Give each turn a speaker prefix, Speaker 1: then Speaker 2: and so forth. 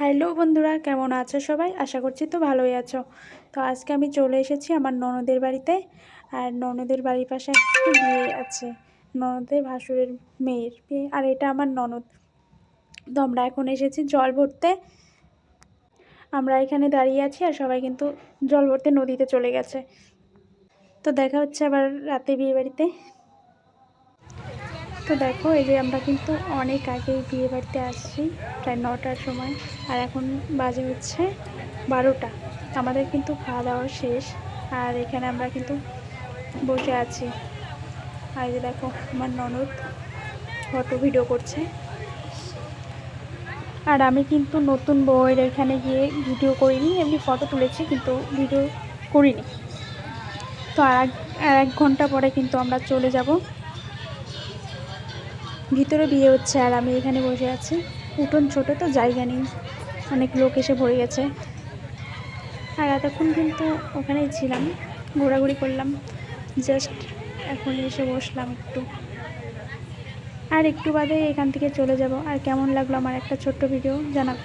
Speaker 1: Hello বন্ধুরা, কেমন আছো সবাই? আশা করছি তো ভালোই আছো। তো আজকে আমি চলে এসেছি আমার ননদের বাড়িতে। আর ননদের বাড়ির পাশে বিয়ে আছে ননদের ভাসুরের মেয়ের আর এটা আমার ননদ। তো আমরা এখন এসেছি জল ভরতে। আমরা এখানে দাঁড়িয়ে আছি আর সবাই কিন্তু জল ভরতে নদীতে চলে গেছে। তো দেখা হচ্ছে আবার রাতে বিয়ে বাড়িতে। তো দেখো, এই যে আমরা কিন্তু অনেক আগেই বিয়ে বাড়িতে আসছি, প্রায় নটার সময়, আর এখন বাজে হচ্ছে বারোটা। আমাদের কিন্তু খাওয়া দাওয়া শেষ, আর এখানে আমরা কিন্তু বসে আছি। আর এই যে দেখো, আমার ননদ ফটো ভিডিও করছে। আর আমি কিন্তু নতুন বউয়ের এখানে গিয়ে ভিডিও করিনি, এমনি ফটো তুলেছি, কিন্তু ভিডিও করিনি। তো আর এক আর এক ঘণ্টা পরে কিন্তু আমরা চলে যাব। ভিতরে বিয়ে হচ্ছে আর আমি এখানে বসে আছি। উঠোন ছোট তো, জায়গা নেই। অনেক লোক এসে ভরে গেছে। আর এতক্ষণ কিন্তু ওখানেই ছিলাম, ঘোরাঘুরি করলাম। জাস্ট এখন এসে বসলাম একটু। আর একটু বাদে এখান থেকে চলে যাব। আর কেমন লাগল আমার একটা ছোট্ট ভিডিও জানাবে।